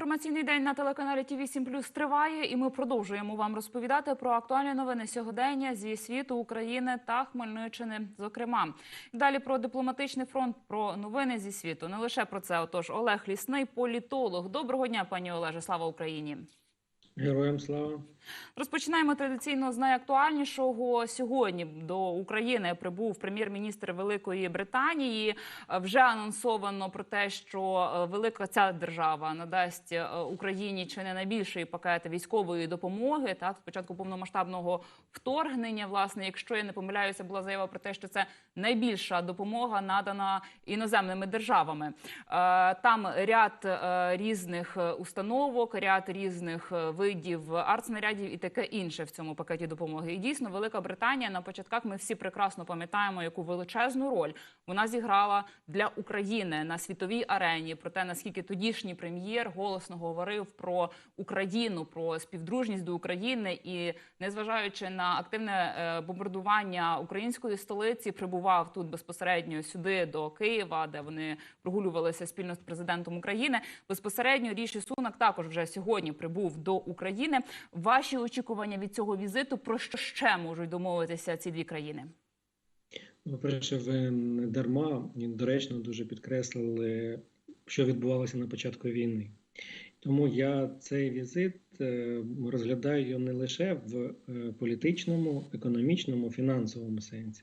Інформаційний день на телеканалі ТІВІ 7 Плюс триває, і ми продовжуємо вам розповідати про актуальні новини сьогодення зі світу України та Хмельниччини. Зокрема, далі про дипломатичний фронт, про новини зі світу. Не лише про це. Отож, Олег Лісний, політолог. Доброго дня, пані Олеже. Слава Україні. Героям слава. Розпочинаємо традиційно з найактуальнішого. Сьогодні до України прибув прем'єр-міністр Великої Британії. Вже анонсовано про те, що е, велика ця держава надасть е, Україні чи не найбільший пакет військової допомоги. Так, спочатку повномасштабного вторгнення. Власне, якщо я не помиляюся, була заява про те, що це найбільша допомога надана іноземними державами. Е, Там ряд різних установок, ряд різних видів артснарядів і таке інше в цьому пакеті допомоги. І дійсно, Велика Британія на початках ми всі прекрасно пам'ятаємо, яку величезну роль вона зіграла для України на світовій арені. Про те, наскільки тодішній прем'єр голосно говорив про Україну, про співдружність до України, і незважаючи на активне е, бомбардування української столиці, прибував тут безпосередньо сюди до Києва, де вони прогулювалися спільно з президентом України. Безпосередньо Ріші Сунак також вже сьогодні прибув до України. Очікування від цього візиту про що ще можуть домовитися ці дві країни? Ну, По-перше, ви дарма доречно дуже підкреслили, що відбувалося на початку війни. Тому я цей візит е, розглядаю не лише в е, політичному, економічному, фінансовому сенсі,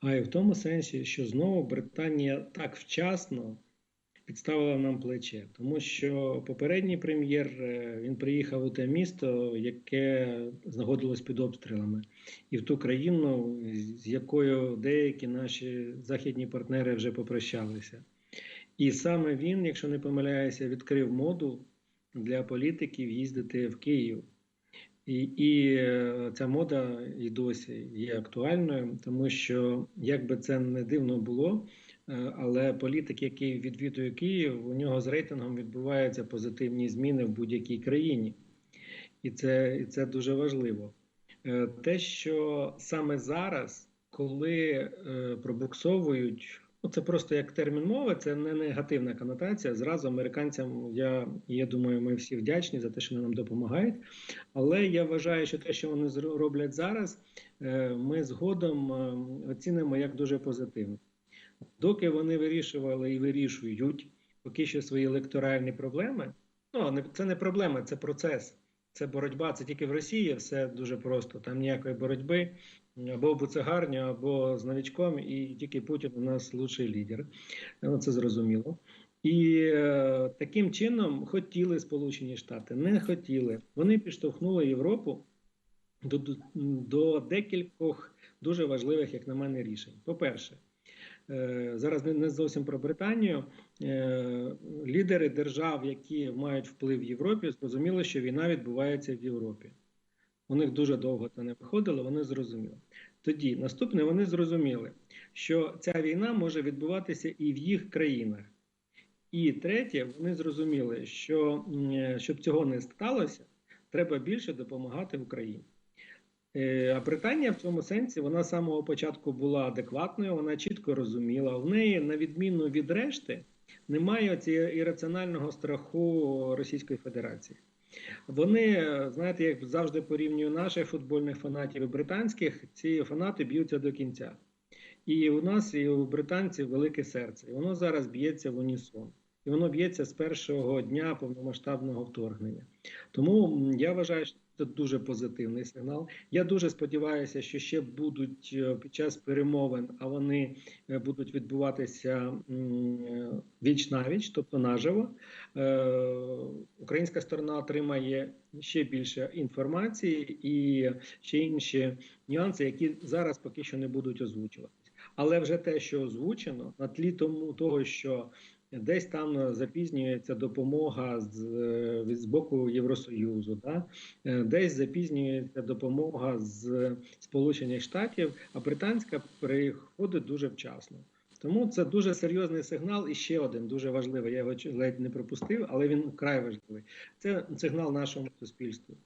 а й в тому сенсі, що знову Британія так вчасно підставила нам плече, тому що попередній прем'єр е, він приїхав у те місто, яке знаходилось під обстрілами, і в ту країну, з якою деякі наші західні партнери вже попрощалися. І саме він, якщо не помиляюся, відкрив моду для політиків їздити в Київ. І, і е, ця мода і досі є актуальною, тому що як би це не дивно було, але політик, який відвідує Київ, у нього з рейтингом відбуваються позитивні зміни в будь-якій країні, і це, і це дуже важливо. Е, Те, що саме зараз, коли е, пробуксовують, ну це просто як термін мови, це не негативна конотація. Зразу американцям я, я думаю, ми всі вдячні за те, що вони нам допомагають. Але я вважаю, що те, що вони роблять зараз, е, ми згодом е, оцінимо як дуже позитивно. Доки вони вирішували і вирішують поки що свої електоральні проблеми, ну це не проблема, це процес. Це боротьба, це тільки в Росії все дуже просто. Там ніякої боротьби або буцегарня, або з новичком, і тільки Путін у нас лучший лідер. Ну, це зрозуміло. І е, таким чином хотіли Сполучені Штати, не хотіли. Вони підштовхнули Європу до, до, декількох дуже важливих, як на мене, рішень. По-перше, е, зараз не, зовсім про Британію. Е, лідери держав, які мають вплив в Європі, зрозуміли, що війна відбувається в Європі. У них дуже довго це не виходило, вони зрозуміли. Тоді наступне вони зрозуміли, що ця війна може відбуватися і в їх країнах. І третє, вони зрозуміли, що щоб цього не сталося, треба більше допомагати Україні. Е, А Британія в цьому сенсі вона з самого початку була адекватною, вона чітко розуміла. В неї, на відміну від решти, немає цього ірраціонального страху Російської Федерації. Вони, знаєте, як завжди порівнюю наших футбольних фанатів і британських, ці фанати б'ються до кінця. І у нас, і у британців велике серце. І воно зараз б'ється в унісон. І воно б'ється з першого дня повномасштабного вторгнення. Тому я вважаю, що це дуже позитивний сигнал. Я дуже сподіваюся, що ще будуть е, під час перемовин, а вони е, будуть відбуватися віч навіч, тобто наживо. Е, Українська сторона отримає ще більше інформації і ще інші нюанси, які зараз поки що не будуть озвучуватися. Але вже те, що озвучено, на тлі тому того, що десь там запізнюється допомога з, е, з боку Євросоюзу, да? е, десь запізнюється допомога з Сполучених Штатів, а британська приходить дуже вчасно. Тому це дуже серйозний сигнал. І ще один дуже важливий. Я його ледь не пропустив, але він вкрай важливий. Це сигнал нашому суспільству.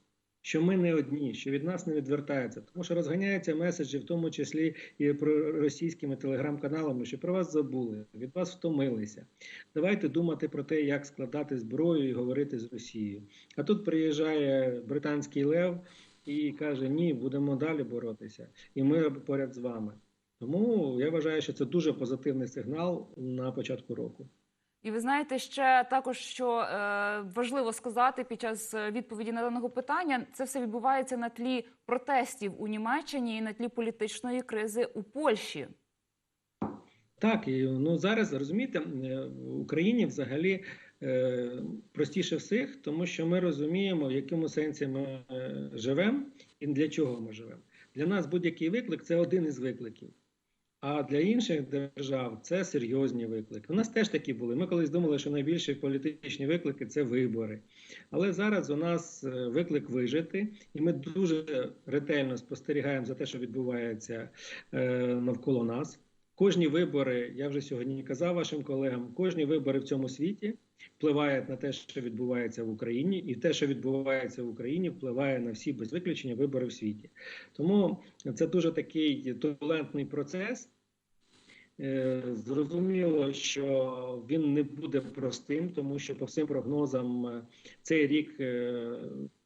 Що ми не одні, що від нас не відвертаються, тому що розганяються меседжі, в тому числі і про російськими телеграм-каналами, що про вас забули, від вас втомилися. Давайте думати про те, як складати зброю і говорити з Росією. А тут приїжджає британський лев і каже: Ні, будемо далі боротися, і ми поряд з вами. Тому я вважаю, що це дуже позитивний сигнал на початку року. І ви знаєте, ще також що е, важливо сказати під час е, відповіді на даного питання, це все відбувається на тлі протестів у Німеччині і на тлі політичної кризи у Польщі. Так, і ну зараз розумієте, е, в Україні взагалі е, простіше всіх, тому що ми розуміємо, в якому сенсі ми е, живемо і для чого ми живемо. Для нас будь-який виклик це один із викликів. А для інших держав це серйозні виклики. У нас теж такі були. Ми колись думали, що найбільші політичні виклики це вибори. Але зараз у нас е, виклик вижити, і ми дуже ретельно спостерігаємо за те, що відбувається е, навколо нас. Кожні вибори, я вже сьогодні казав вашим колегам, кожні вибори в цьому світі впливають на те, що відбувається в Україні, і те, що відбувається в Україні, впливає на всі без виключення вибори в світі. Тому це дуже такий турбулентний процес. Е, Зрозуміло, що він не буде простим, тому що по всім прогнозам е, цей рік е,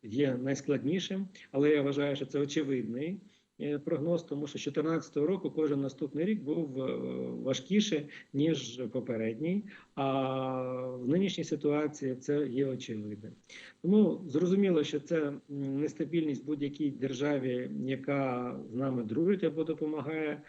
є найскладнішим, але я вважаю, що це очевидний прогноз, тому що з 2014 року кожен наступний рік був е, важкіше ніж попередній. А в нинішній ситуації це є очевидним. Тому зрозуміло, що це нестабільність будь-якій державі, яка з нами дружить або допомагає,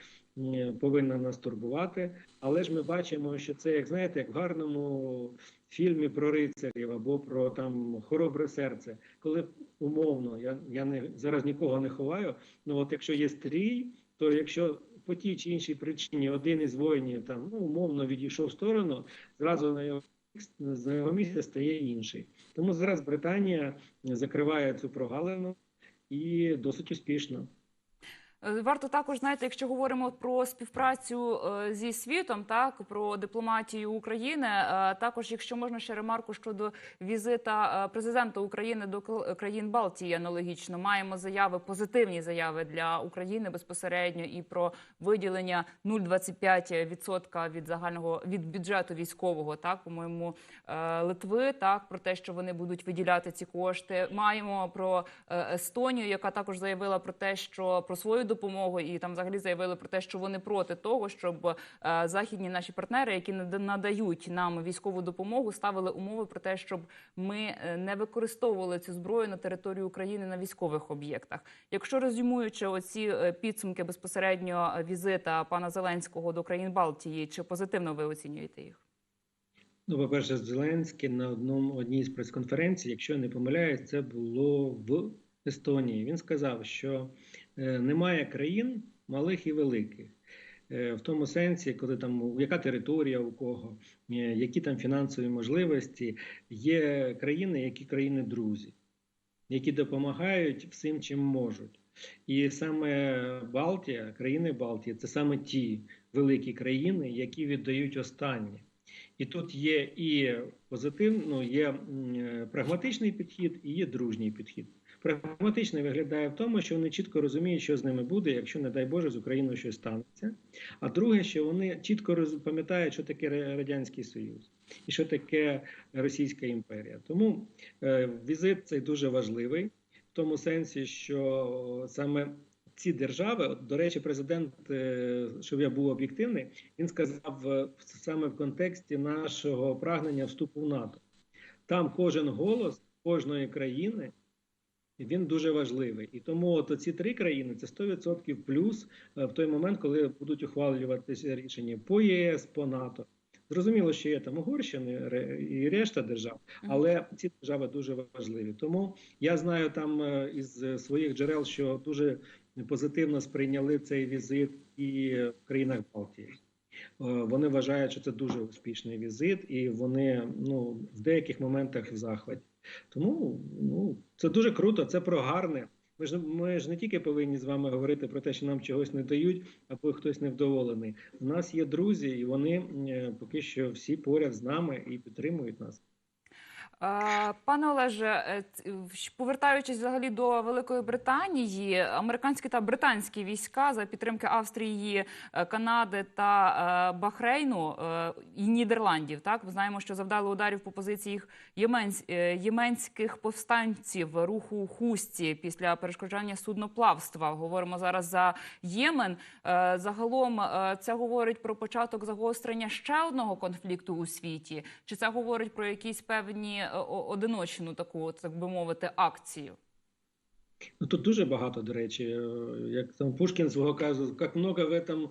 повинна нас турбувати. Але ж ми бачимо, що це, як знаєте, як в гарному фільмі про рицарів або про там хоробре серце, коли умовно, я, я не зараз нікого не ховаю. Ну от якщо є стрій, то якщо по тій чи іншій причині один із воїнів там ну умовно відійшов в сторону, зразу на його на його місце стає інший. Тому зараз Британія закриває цю прогалину і досить успішно. Е, Варто також знаєте, якщо говоримо про співпрацю е, зі світом, так про дипломатію України. е, Також, якщо можна ще ремарку щодо візита президента України до країн Балтії, аналогічно маємо заяви, позитивні заяви для України безпосередньо і про виділення 0,25% від загального від бюджету військового, так по-моєму, е, Литви, так про те, що вони будуть виділяти ці кошти. Маємо про Естонію, яка також заявила про те, що про свою допомогу, і там взагалі заявили про те, що вони проти того, щоб е, західні наші партнери, які нада- надають нам військову допомогу, ставили умови про те, щоб ми е, не використовували цю зброю на території України на військових об'єктах. Якщо резюмуючи оці е, підсумки безпосередньо візита пана Зеленського до країн Балтії, чи позитивно ви оцінюєте їх? Ну, по-перше, Зеленський на одному одній з прес-конференцій, якщо я не помиляюсь, це було в Естонії. Він сказав, що немає країн малих і великих. Е, В тому сенсі, коли там яка територія у кого, е, які там фінансові можливості, є країни, які країни друзі, які допомагають всім, чим можуть. І саме Балтія, країни Балтії, це саме ті великі країни, які віддають останнє. І тут є і позитивний, ну, є е, прагматичний підхід, і є дружній підхід. Прагматичний виглядає в тому, що вони чітко розуміють, що з ними буде, якщо, не дай Боже, з Україною щось станеться. А друге, що вони чітко пам'ятають, що таке Радянський Союз і що таке Російська імперія. Тому е, візит цей дуже важливий в тому сенсі, що саме ці держави, от, до речі, президент, е, щоб я був об'єктивний, він сказав е, саме в контексті нашого прагнення вступу в НАТО. Там кожен голос кожної країни він дуже важливий. І тому от ці три країни це 100% плюс е, в той момент, коли будуть ухвалюватися рішення по ЄС, по НАТО. Зрозуміло, що є там Угорщина і решта держав, але ці держави дуже важливі. Тому я знаю там е, із своїх джерел, що дуже позитивно сприйняли цей візит і в країнах Балтії. Е, Вони вважають, що це дуже успішний візит, і вони ну в деяких моментах в захваті. Тому ну це дуже круто, це про гарне. Ми ж ми ж не тільки повинні з вами говорити про те, що нам чогось не дають, або хтось невдоволений. У нас є друзі, і вони е, поки що всі поряд з нами і підтримують нас. Е, Пане Олеже, е, в- повертаючись взагалі до Великої Британії, американські та британські війська за підтримки Австрії, е, Канади та е, Бахрейну е, і Нідерландів. Так ми знаємо, що завдали ударів по позиціях єменсь, е, єменських повстанців руху Хусті після перешкоджання судноплавства. Говоримо зараз за Ємен. Е, Загалом е, це говорить про початок загострення ще одного конфлікту у світі, чи це говорить про якісь певні одиночну таку, так би мовити, акцію? Ну, тут дуже багато, до речі, е, як там Пушкін свого казав, як много в этом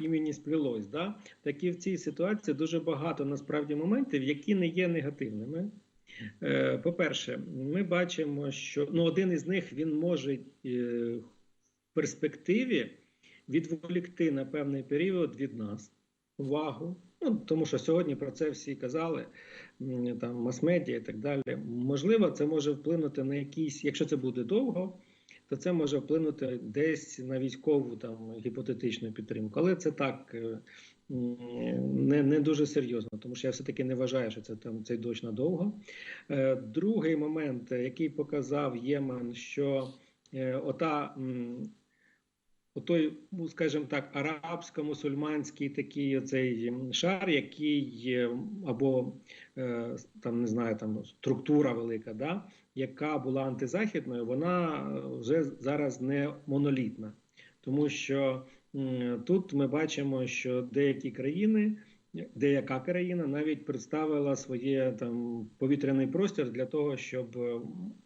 імені сплілось. Да? Так і в цій ситуації дуже багато насправді моментів, які не є негативними. Е, По-перше, ми бачимо, що ну, один із них він може е, в перспективі відволікти на певний період від нас увагу. Ну, тому що сьогодні про це всі казали, там мас-медіа і так далі. Можливо, це може вплинути на якісь, якщо це буде довго, то це може вплинути десь на військову там гіпотетичну підтримку. Але це так е, не, не дуже серйозно, тому що я все-таки не вважаю, що це там цей дощ надовго. Е, Другий момент, е, який показав Ємен, що ота. Отой, ну, скажімо так, арабсько-мусульманський такий оцей шар, який або е, там не знаю, там структура велика, да, яка була антизахідною, вона е, вже зараз не монолітна, тому що тут ми бачимо, що деякі країни. Деяка країна навіть представила своє там повітряний простір для того, щоб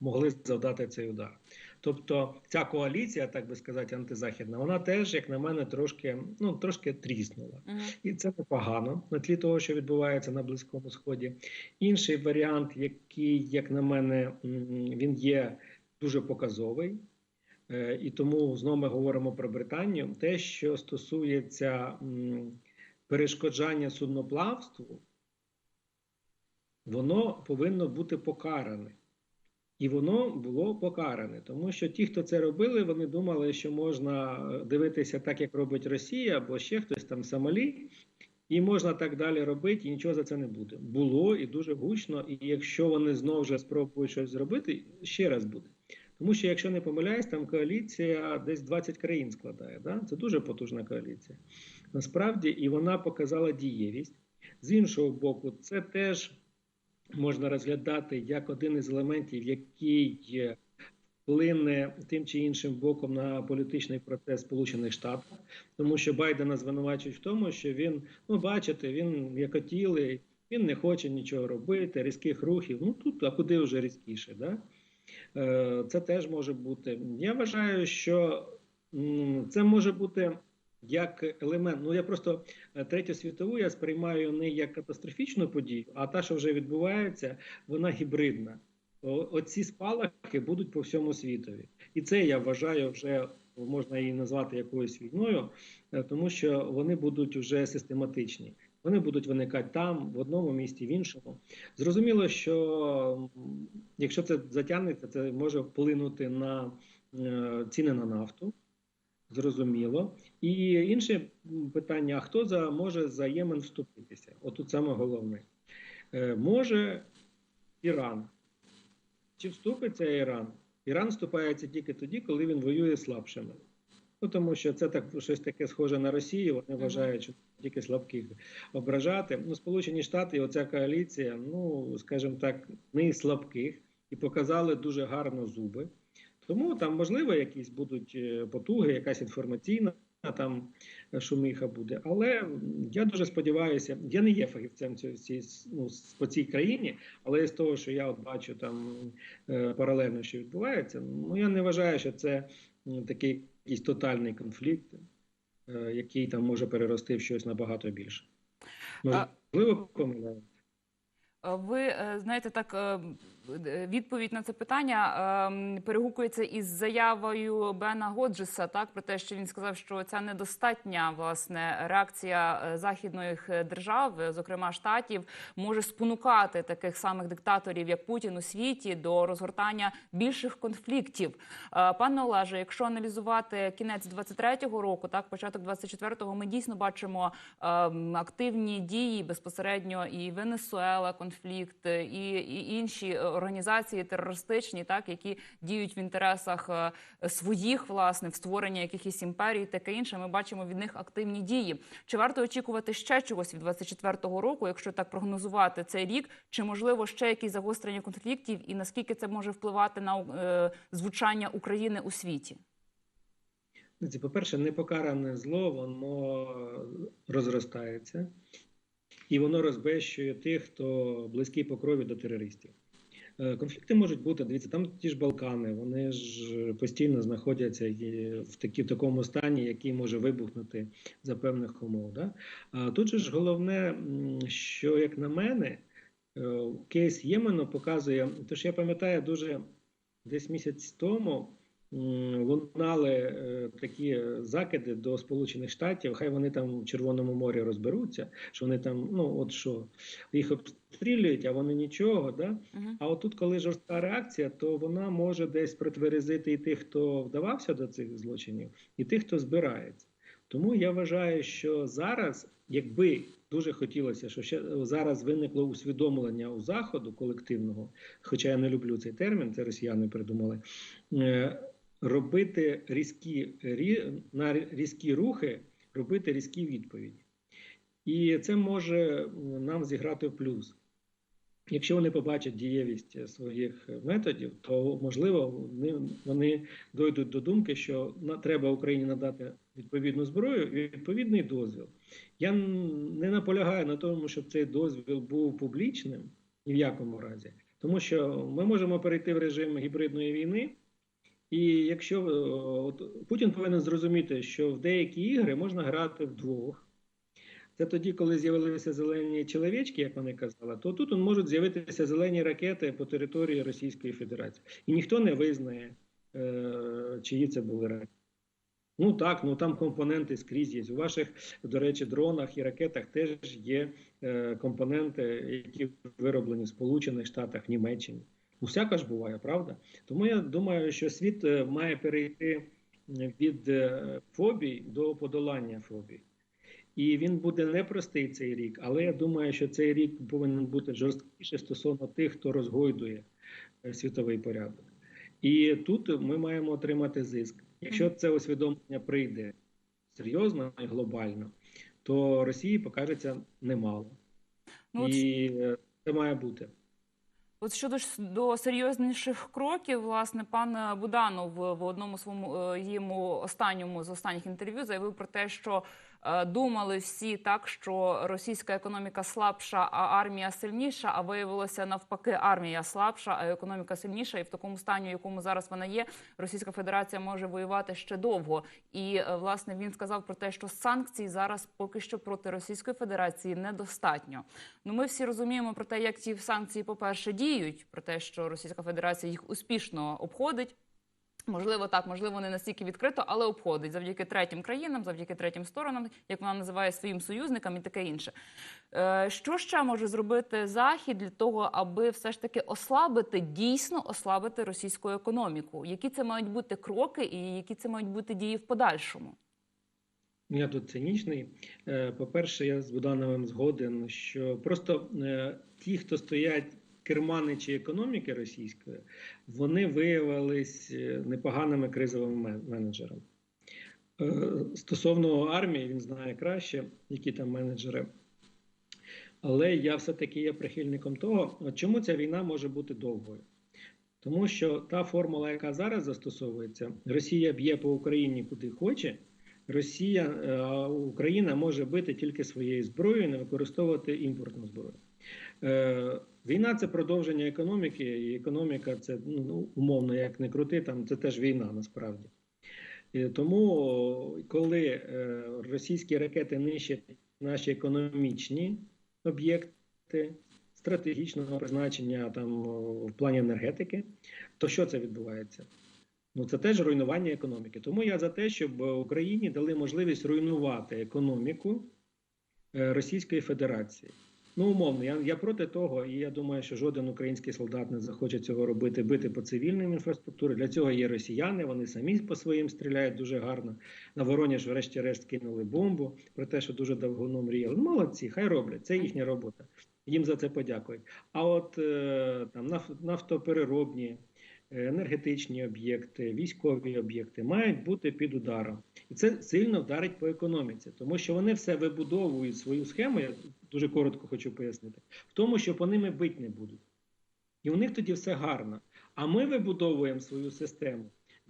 могли завдати цей удар. Тобто ця коаліція, так би сказати, антизахідна, вона теж, як на мене, трошки ну трошки тріснула, Мгм. і це непогано на тлі того, що відбувається на близькому сході. Інший варіант, який, як на мене, він є дуже показовий. Е, І тому знову ми говоримо про Британію. Те, що стосується перешкоджання судноплавству, воно повинно бути покаране. І воно було покаране, тому що ті, хто це робили, вони думали, що можна е, дивитися так, як робить Росія, або ще хтось там Сомалі, і можна так далі робити, і нічого за це не буде. Було і дуже гучно. І якщо вони знову ж спробують щось зробити, ще раз буде. Тому що, якщо не помиляюсь, там коаліція десь 20 країн складає. Да? Це дуже потужна коаліція. Насправді, і вона показала дієвість. З іншого боку, це теж можна розглядати як один із елементів, який вплине тим чи іншим боком на політичний процес Сполучених Штатів, тому що Байдена звинувачують в тому, що він, ну бачите, він м'якотілий, він не хоче нічого робити, різких рухів. Ну тут а куди вже різкіше, да? Е, Це теж може бути. Я вважаю, що це може бути як елемент. Ну я просто е, третю світову я сприймаю не як катастрофічну подію, а та, що вже відбувається, вона гібридна. Оці спалахи будуть по всьому світові, і це я вважаю вже можна її назвати якоюсь війною, е, тому що вони будуть вже систематичні. Вони будуть виникати там, в одному місті, в іншому. Зрозуміло, що якщо це затягнеться, це може вплинути на е, ціни на нафту. Зрозуміло. І інше питання: а хто за може за Ємен вступитися? Отут саме головне. Е, може Іран. Чи вступиться Іран? Іран вступається тільки тоді, коли він воює слабшими. Ну, тому що це так щось таке схоже на Росію. Вони вважають, що тільки слабких ображати. Ну, Сполучені Штати і оця коаліція, ну скажімо так, не слабких і показали дуже гарно зуби. Тому там, можливо, якісь будуть е, потуги, якась інформаційна там е, шумиха буде. Але я дуже сподіваюся, я не є фахівцем цій, ну, по цій країні, але з того, що я от бачу там е, паралельно, що відбувається, ну я не вважаю, що це такий якийсь тотальний конфлікт, який там може перерости в щось набагато більше. Можливо, помиляю. Ви знаєте, так е, е, відповідь на це питання ем, перегукується із заявою Бена Годжеса, так про те, що він сказав, що ця недостатня власне реакція е, західних е, держав, е, зокрема штатів, може спонукати таких самих диктаторів, як Путін у світі, до розгортання більших конфліктів. Е, Пане Олеже, якщо аналізувати кінець 23-го року, так початок 24-го, ми дійсно бачимо ем, активні дії безпосередньо і Венесуела, конфлікт, е, і, і інші е, організації терористичні, так які діють в інтересах е, своїх власне в створенні якихось імперій, таке інше. Ми бачимо від них активні дії. Чи варто очікувати ще чогось від 24-го року, якщо так прогнозувати цей рік? Чи можливо ще якісь загострення конфліктів, і наскільки це може впливати на е, звучання України у світі? По-перше, непокаране зло, воно розростається, і воно розбещує тих, хто близький по крові до терористів. Е, Конфлікти можуть бути, дивіться, там ті ж Балкани, вони ж постійно знаходяться в такі, в такому стані, який може вибухнути за певних умов. Да? А тут же ж головне, що, як на мене, е, кейс Ємену показує, тож я пам'ятаю дуже десь місяць тому лунали е, такі закиди до Сполучених Штатів, хай вони там в Червоному морі розберуться, що вони там, ну от що, їх обстрілюють, а вони нічого. Да? Мгм. А отут, коли жорстка реакція, то вона може десь протверезити і тих, хто вдавався до цих злочинів, і тих, хто збирається. Тому я вважаю, що зараз, якби дуже хотілося, що ще зараз виникло усвідомлення у заходу колективного, хоча я не люблю цей термін, це росіяни придумали. Робити різкі рі- на різкі рухи, робити різкі відповіді. І це може нам зіграти в плюс. Якщо вони побачать дієвість своїх методів, то можливо вони, вони дойдуть до думки, що на, треба Україні надати відповідну зброю і відповідний дозвіл. Я не наполягаю на тому, щоб цей дозвіл був публічним ні в якому разі, тому що ми можемо перейти в режим гібридної війни. І якщо е, от, Путін повинен зрозуміти, що в деякі ігри можна грати вдвох. Це тоді, коли з'явилися зелені чоловічки, як вони казали, то тут можуть з'явитися зелені ракети по території Російської Федерації. І ніхто не визнає, е, чиї це були ракети. Ну так, ну там компоненти скрізь є. У ваших, до речі, дронах і ракетах теж є е, компоненти, які вироблені в Сполучених Штатах, в Німеччині. Всяка ж буває, правда? Тому я думаю, що світ е, має перейти від е, фобій до подолання фобій. І він буде непростий цей рік, але я думаю, що цей рік повинен бути жорсткіше стосовно тих, хто розгойдує е, світовий порядок. І тут ми маємо отримати зиск. Якщо це усвідомлення прийде серйозно і глобально, то Росії покажеться немало. Ну, от І це має бути. От щодо до серйозніших кроків, власне, пан Буданов в одному своєму е, останньому з останніх інтерв'ю заявив про те, що е, думали всі так, що російська економіка слабша, а армія сильніша. А виявилося навпаки, армія слабша, а економіка сильніша. І в такому стані, в якому зараз вона є, Російська Федерація може воювати ще довго. І е, власне він сказав про те, що санкцій зараз поки що проти Російської Федерації недостатньо. Ну, ми всі розуміємо про те, як ці санкції, по-перше, діють, про те, що Російська Федерація їх успішно обходить. Можливо, так, можливо, не настільки відкрито, але обходить завдяки третім країнам, завдяки третім сторонам, як вона називає своїм союзникам і таке інше. Е, Що ще може зробити Захід для того, аби все ж таки ослабити, дійсно ослабити російську економіку? Які це мають бути кроки і які це мають бути дії в подальшому? Я тут цинічний. Е, По-перше, я з Будановим згоден, що просто е, ті, хто стоять керманичі економіки російської, вони виявились е, непоганими кризовими менеджерами. Е, Стосовно армії, він знає краще, які там менеджери. Але я все-таки є прихильником того, чому ця війна може бути довгою. Тому що та формула, яка зараз застосовується, Росія б'є по Україні куди хоче. Росія, е, Україна може бити тільки своєю зброєю, не використовувати імпортну зброю. Е, Війна це продовження економіки, і економіка це ну, умовно, як не крути, там це теж війна насправді. І Тому, коли е, російські ракети нищать наші економічні об'єкти, стратегічного призначення там в плані енергетики, то що це відбувається? Ну це теж руйнування економіки. Тому я за те, щоб Україні дали можливість руйнувати економіку е, Російської Федерації. Ну, умовно, я, я проти того, і я думаю, що жоден український солдат не захоче цього робити, бити по цивільним інфраструктурі. Для цього є росіяни, вони самі по своїм стріляють дуже гарно. На Воронеж врешті-решт, кинули бомбу про те, що дуже давно мріяли. Ну, молодці, хай роблять, це їхня робота. Їм за це подякують. А от е, там наф- нафтопереробні, енергетичні об'єкти, військові об'єкти мають бути під ударом. І це сильно вдарить по економіці, тому що вони все вибудовують свою схему. Я дуже коротко хочу пояснити, в тому, що по ними бить не будуть. І у них тоді все гарно. А ми вибудовуємо свою систему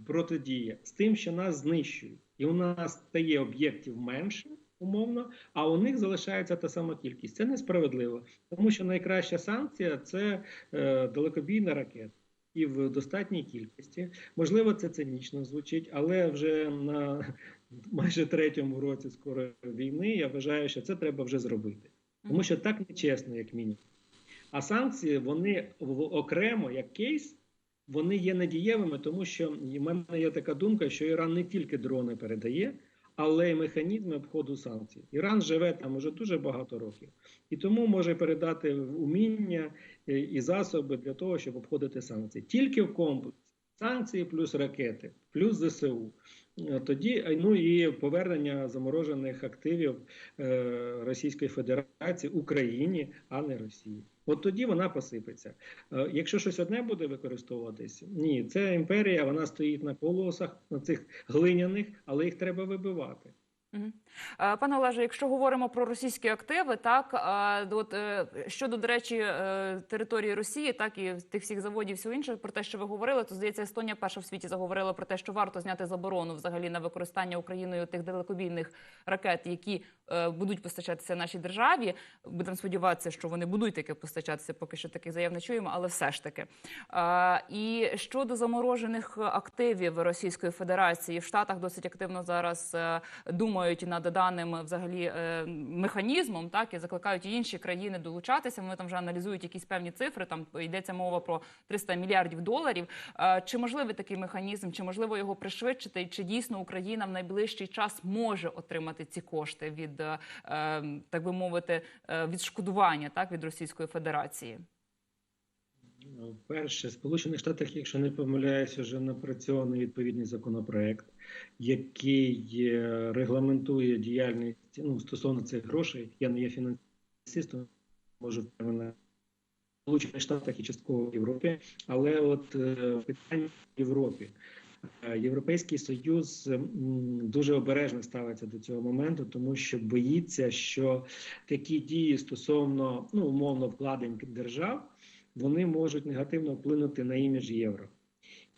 протидії з тим, що нас знищують. І у нас стає об'єктів менше, умовно, а у них залишається та сама кількість. Це несправедливо, тому що найкраща санкція це е, далекобійна ракета. І в достатній кількості. Можливо, це цинічно звучить, але вже на майже третьому році скоро війни я вважаю, що це треба вже зробити. Тому що так нечесно, як мінімум. А санкції вони окремо як кейс, вони є недієвими, тому що в мене є така думка, що Іран не тільки дрони передає, але й механізми обходу санкцій. Іран живе там уже дуже багато років, і тому може передати уміння е, і засоби для того, щоб обходити санкції. Тільки в комплексі санкції плюс ракети, плюс ЗСУ. Е, Тоді е, ну і повернення заморожених активів Російської Федерації Україні, а не Росії. От тоді вона посипеться. Е, Якщо щось одне буде використовуватись, ні, це імперія, вона стоїть на колосах, на цих глиняних, але їх треба вибивати. Е, Пане Олеже, якщо говоримо про російські активи, так е, от е, щодо до речі, території Росії, так і тих всіх заводів, всього іншого, про те, що ви говорили, то здається, Естонія перша в світі заговорила про те, що варто зняти заборону взагалі на використання Україною тих далекобійних ракет, які будуть постачатися нашій державі. Будемо сподіватися, що вони будуть таки постачатися. Поки що таких заяв не чуємо, але все ж таки. І щодо заморожених активів Російської Федерації в Штатах досить активно зараз е, думають над даним взагалі е, механізмом, так і закликають інші країни долучатися. Вони там вже аналізують якісь певні цифри. Там йдеться мова про 300 мільярдів доларів. Е, Чи можливий такий механізм? Чи можливо його пришвидшити? І Чи дійсно Україна в найближчий час може отримати ці кошти від е, е, так би мовити е, відшкодування так від Російської Федерації? Перше, в Сполучених Штатах, якщо не помиляюсь, вже напрацьований відповідний законопроект, який е, регламентує діяльність ну, стосовно цих грошей. Я не є фінансистом, можу. В Сполучених Штатах і частково в Європі, але от е, питання в Європі. Е, Європейський Союз дуже обережно ставиться до цього моменту, тому що боїться, що такі дії стосовно ну умовно вкладень держав вони можуть негативно вплинути на імідж євро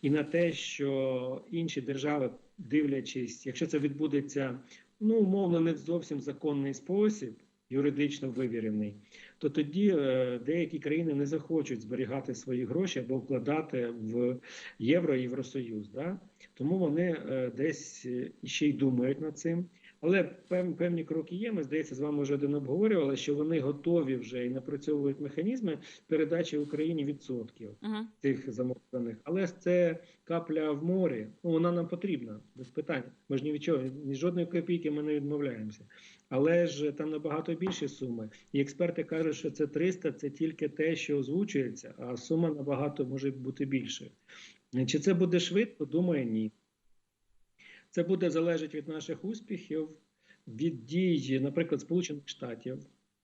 і на те, що інші держави, дивлячись, якщо це відбудеться ну умовно не зовсім законний спосіб, юридично вивірений, то тоді е, деякі країни не захочуть зберігати свої гроші або вкладати в євро Євросоюз. Да? Тому вони е, десь е, ще й думають над цим. Але пев, певні кроки є. Ми здається, з вами вже один обговорювали, що вони готові вже і напрацьовують механізми передачі Україні відсотків Угу. цих замовлених. Але це капля в морі. Ну вона нам потрібна без питань. Ми ж ні від чого, ні жодної копійки ми не відмовляємося. Але ж там набагато більші суми. І експерти кажуть, що це 300 – це тільки те, що озвучується, а сума набагато може бути більшою. Чи це буде швидко? Думаю, ні. Це буде залежати від наших успіхів, від дій, наприклад, Сполучених Штатів.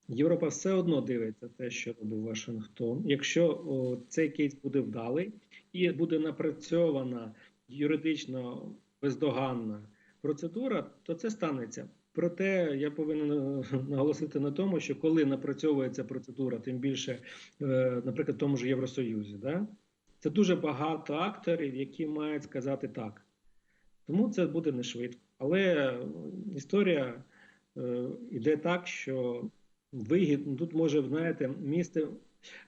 Європа все одно дивиться те, що робив Вашингтон. Якщо о, цей кейс буде вдалий і буде напрацьована юридично бездоганна процедура, то це станеться. Проте я повинен е, наголосити на тому, що коли напрацьовується процедура, тим більше, е, наприклад, в тому ж Євросоюзі, да, це дуже багато акторів, які мають сказати так. Тому це буде не швидко. Але е, історія е, йде так, що вигід ну, тут може, знаєте, місце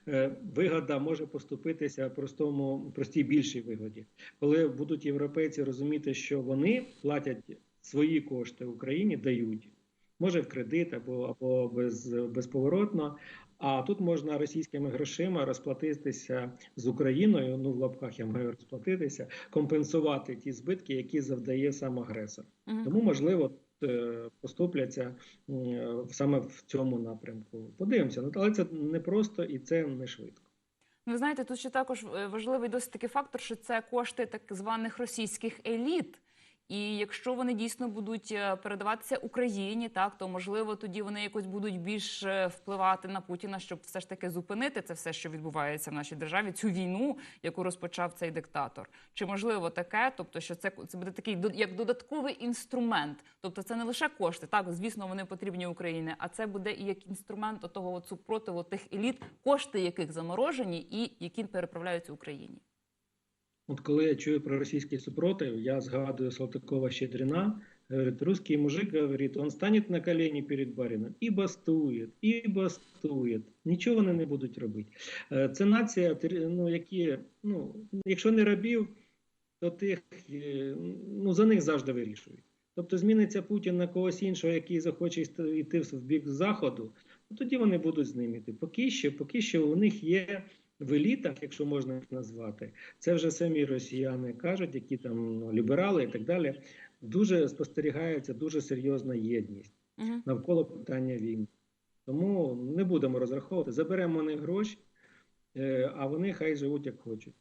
е, вигода може поступитися простому, простій більшій вигоді. Коли будуть європейці розуміти, що вони платять свої кошти Україні, дають. Може в кредит або або без, безповоротно, А тут можна російськими грошима розплатитися з Україною. Ну в лапках я маю розплатитися, компенсувати ті збитки, які завдає сам агресор. Мгм. Тому можливо е, поступляться саме в цьому напрямку. Подивимося, ну але це не просто і це не швидко. Ну, Ви знаєте, тут ще також е, важливий досить такий фактор, що це кошти так званих російських еліт. І якщо вони дійсно будуть е, передаватися Україні, так то можливо тоді вони якось будуть більш е, впливати на Путіна, щоб все ж таки зупинити це все, що відбувається в нашій державі, цю війну, яку розпочав цей диктатор. Чи можливо таке? Тобто, що це, це буде такий як додатковий інструмент? Тобто, це не лише кошти, так звісно, вони потрібні Україні, а це буде і як інструмент того от супротиву тих еліт, кошти яких заморожені і які переправляються Україні. От коли я чую про російський супротив, я згадую Салтыкова Щедрина, говорит, русский мужик говорит, он станет на колені перед барином і бастує, і бастує. Нічого вони не будуть робити. Е, Це нація, ну, які, ну, якщо не рабів, то тих, е, ну, за них завжди вирішують. Тобто зміниться Путін на когось іншого, який захоче йти- в бік заходу, ну, тоді вони будуть з ним йти. Поки що, поки що у них є в елітах, якщо можна їх назвати, це вже самі росіяни кажуть, які там ну, ліберали і так далі. Дуже спостерігається дуже серйозна єдність Угу. навколо питання війни. Тому не будемо розраховувати. Заберемо не гроші, е, а вони хай живуть як хочуть.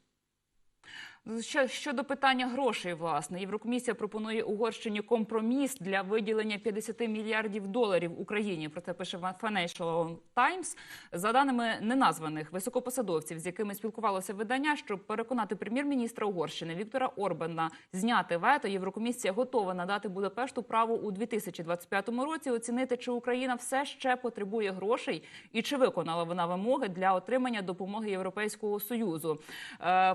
Щодо питання грошей, власне, Єврокомісія пропонує Угорщині компроміс для виділення 50 мільярдів доларів Україні. Про це пише Financial Times. За даними неназваних високопосадовців, з якими спілкувалося видання, щоб переконати прем'єр-міністра Угорщини Віктора Орбана зняти вето, Єврокомісія готова надати Будапешту право у 2025 році оцінити, чи Україна все ще потребує грошей і чи виконала вона вимоги для отримання допомоги Європейського союзу. Е,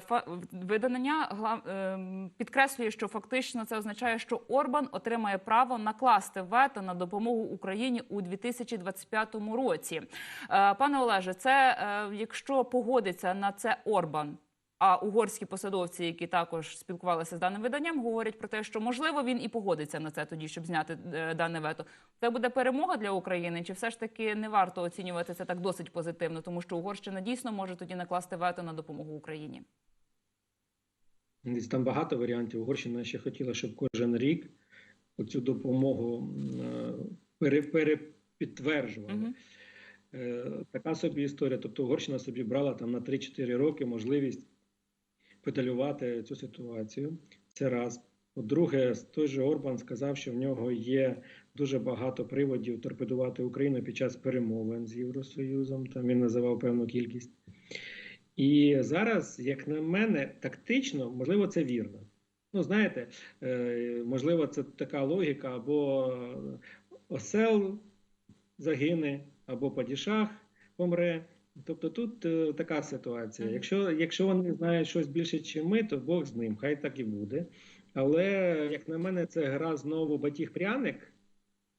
Видання ем, підкреслює, що фактично це означає, що Орбан отримає право накласти вето на допомогу Україні у 2025 році. Е, Пане Олеже, це е, якщо погодиться на це Орбан. А угорські посадовці, які також спілкувалися з даним виданням, говорять про те, що можливо він і погодиться на це тоді, щоб зняти е, дане вето. Це буде перемога для України, чи все ж таки не варто оцінювати це так досить позитивно, тому що Угорщина дійсно може тоді накласти вето на допомогу Україні. Десь Там багато варіантів. Угорщина ще хотіла, щоб кожен рік цю допомогу е, пере, перепідтверджували. Е, Така собі історія. Тобто Угорщина собі брала там на 3-4 роки можливість педалювати цю ситуацію. Це раз. По-друге, той же Орбан сказав, що в нього є дуже багато приводів торпедувати Україну під час перемовин з Євросоюзом. Там він називав певну кількість. І зараз, як на мене, тактично, можливо, це вірно. Ну, знаєте, е, можливо, це така логіка, або осел загине, або падішах помре. Тобто тут е, така ситуація. Якщо, якщо вони знають щось більше, ніж ми, то Бог з ним, хай так і буде. Але, як на мене, це гра знову батіг-пряник,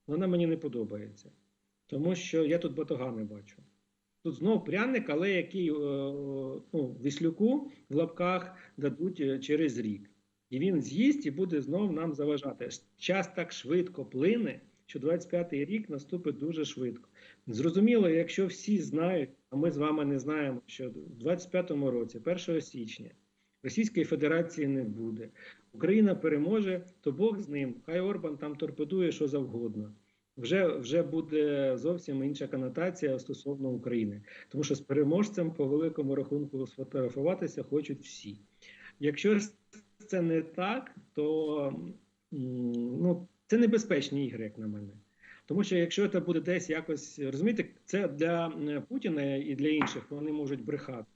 вона мені не подобається. Тому що я тут батога не бачу. Тут знов пряник, але який е, ну, віслюку в лапках дадуть е, через рік. І він з'їсть і буде знов нам заважати. Час так швидко плине, що 25-й рік наступить дуже швидко. Зрозуміло, якщо всі знають, а ми з вами не знаємо, що в 25-му році, 1 січня, Російської Федерації не буде. Україна переможе, то Бог з ним. Хай Орбан там торпедує що завгодно. Вже, вже буде зовсім інша конотація стосовно України. Тому що з переможцем по великому рахунку сфотографуватися хочуть всі. Якщо це не так, то ну, це небезпечні ігри, як на мене. Тому що якщо це буде десь якось, розумієте, це для Путіна і для інших вони можуть брехати.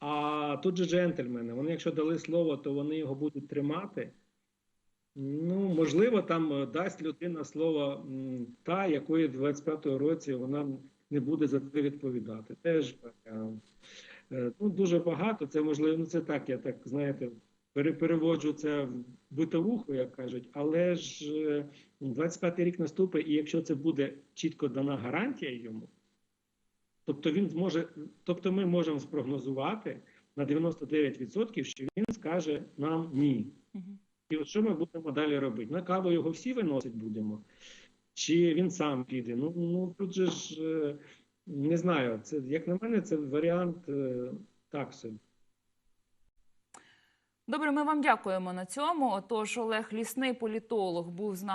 А тут же джентльмени, вони, якщо дали слово, то вони його будуть тримати. Ну, можливо, там е, дасть людина слово та, якої 25-му році вона не буде за це відповідати. Теж. Е, ну, дуже багато. Це можливо, ну це так, я так знаєте, переводжу це в битовуху, як кажуть, але ж е, 25-й рік наступить, і якщо це буде чітко дана гарантія йому, тобто він зможе, тобто ми можемо спрогнозувати на 99%, що він скаже нам ні. І от що ми будемо далі робити? На каву його всі виносить будемо? Чи він сам піде? Ну, ну тут же ж е, Не знаю, це як на мене, це варіант е, так собі. Добре, ми вам дякуємо на цьому. Отож, Олег Лісний, політолог, був з нами.